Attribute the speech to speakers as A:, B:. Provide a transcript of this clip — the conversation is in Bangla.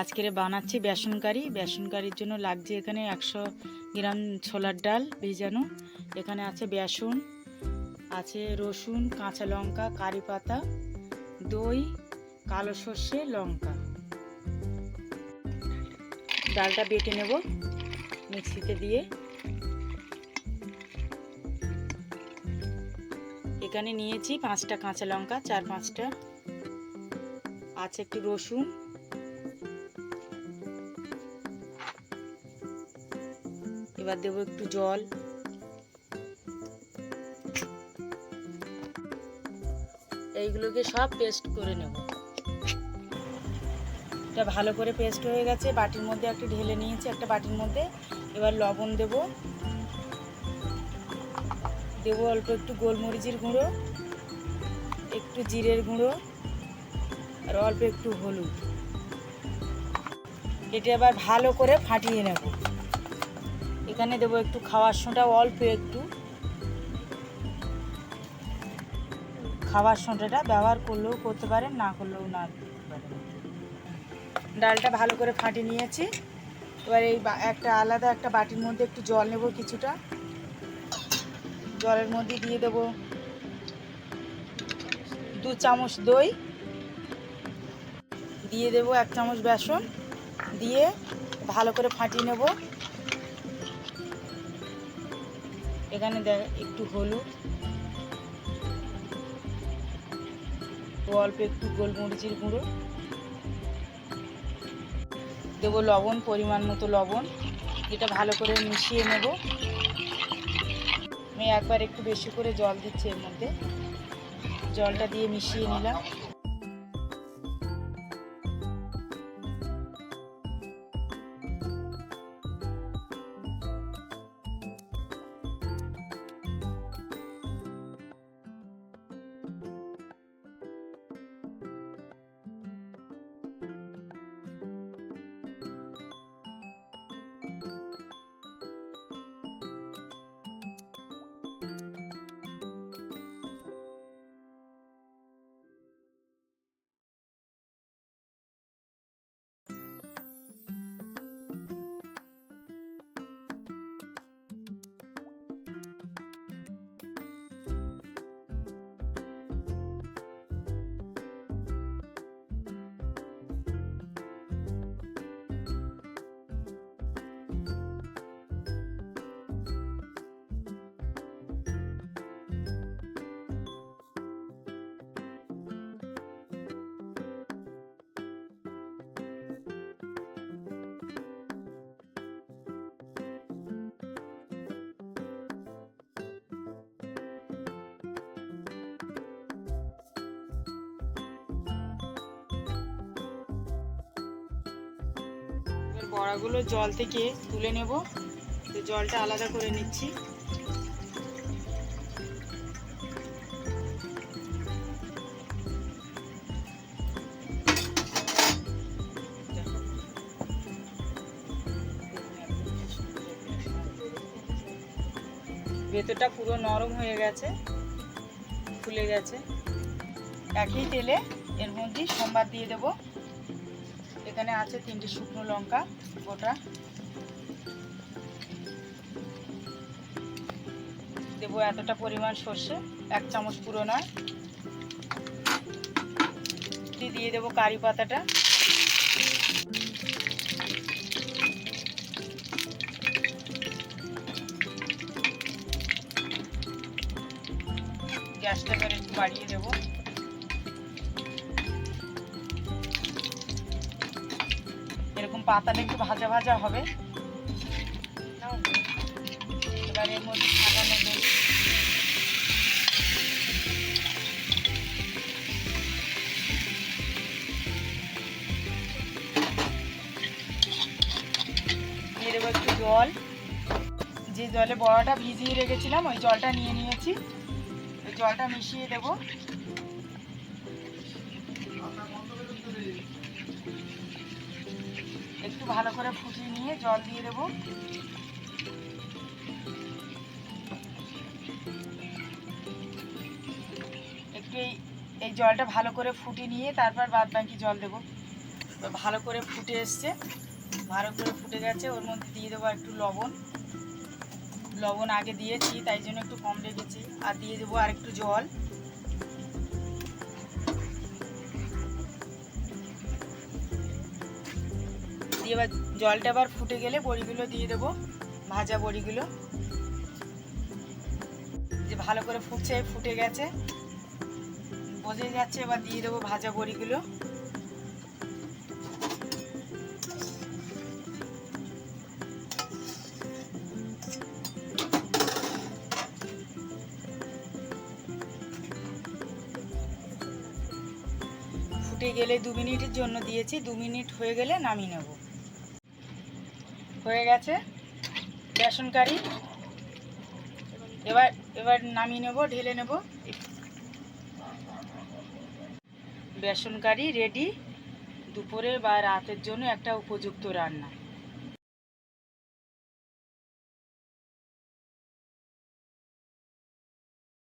A: আজকের বানাচ্ছি বেসন কারি। বেসন কারির জন্য লাগছে এখানে একশো গ্রাম ছোলার ডাল ভিজানো। এখানে আছে বেসন, আছে রসুন, কাঁচা লঙ্কা, কারি পাতা, দই, কালো সর্ষে, লঙ্কা। ডালটা বেটে নেব মিক্সিতে দিয়ে। এখানে নিয়েছি পাঁচটা কাঁচা লঙ্কা, চার পাঁচটা। আছে একটু রসুন এবার দেবো একটু জল। এইগুলোকে সব পেস্ট করে নেব। এটা ভালো করে পেস্ট হয়ে গেছে। বাটির মধ্যে একটা ঢেলে নিয়েছি, একটা বাটির মধ্যে। এবার লবণ দেব। দেবো অল্প একটু গোলমরিচের গুঁড়ো, একটু জিরের গুঁড়ো, আর অল্প একটু হলুদ। এটা এবার ভালো করে ফাটিয়ে নেব। এখানে দেবো একটু খাওয়ার সোঁটা অল্প একটু। খাবার সোঁটাটা ব্যবহার করলেও করতে পারেন, না করলেও না ডালটা ভালো করে ফাটিয়ে নিয়েছি। এবার এই একটা আলাদা একটা বাটির মধ্যে একটু জল নেব কিছুটা। জলের মধ্যে দিয়ে দেব দু চামচ দই। দিয়ে দেব এক চামচ বেসন। দিয়ে ভালো করে ফাটিয়ে নেব। এখানে দেখ, একটু হলুদ। অল্প একটু গোলমরিচের গুঁড়ো। দেবো লবণ, পরিমাণ মতো লবণ। এটা ভালো করে মিশিয়ে নেব। আমি একবার একটু বেশি করে জল দিচ্ছি এর মধ্যে। জলটা দিয়ে মিশিয়ে নিলাম। বড়াগুলো জল থেকে তুলে নেব। তো জলটা আলাদা করে নিচ্ছি। ভেতরটা পুরো নরম হয়ে গেছে, ফুলে গেছে। একই তেলে এর মধ্যে সোমবার দিয়ে দেবো। এখানে আছে তিনটে শুকনো লঙ্কা গোটা। দেবো এতটা পরিমাণ সর্ষে, এক চামচ পুরো নয়। দিয়ে দেবো কারি পাতাটা। গ্যাসটা একটু বাড়িয়ে দেবো। পাতাটা একটু ভাজা ভাজা হবে। এবার এর মধ্যে সাজানো দেবো জল। যে জলে বড়াটা ভিজিয়ে রেখেছিলাম, ওই জলটা নিয়ে নিয়েছি। ওই জলটা মিশিয়ে দেবো। একটু ভালো করে ফুটিয়ে নিয়ে জল দিয়ে দেবো। একটু এই এই জলটা ভালো করে ফুটিয়ে নিয়ে তারপর বাদ বাকি জল দেবো। ভালো করে ফুটে এসছে। ভালো করে ফুটে গেছে। ওর মধ্যে দিয়ে দেবো একটু লবণ। লবণ আগে দিয়েছি, তাই জন্য একটু কম রেখেছি। আর দিয়ে দেবো আর একটু জল। দিয়ে এবার জলটা আবার ফুটে গেলে বড়িগুলো দিয়ে দেবো, ভাজা বড়িগুলো। যে ভালো করে ফুটছে, ফুটে গেছে। বোঝে যাচ্ছে, এবার দিয়ে দেবো ভাজা বড়িগুলো। ফুটে গেলে দু মিনিটের জন্য দিয়েছি, দু মিনিট হয়ে গেলে নামিয়ে নেব। হয়ে গেছে। বেসন কারি এবার এবার নামিয়ে নেব, ঢেলে নেব। বেসন কারি রেডি। দুপুরে বা রাতের জন্য একটা উপযুক্ত রান্না।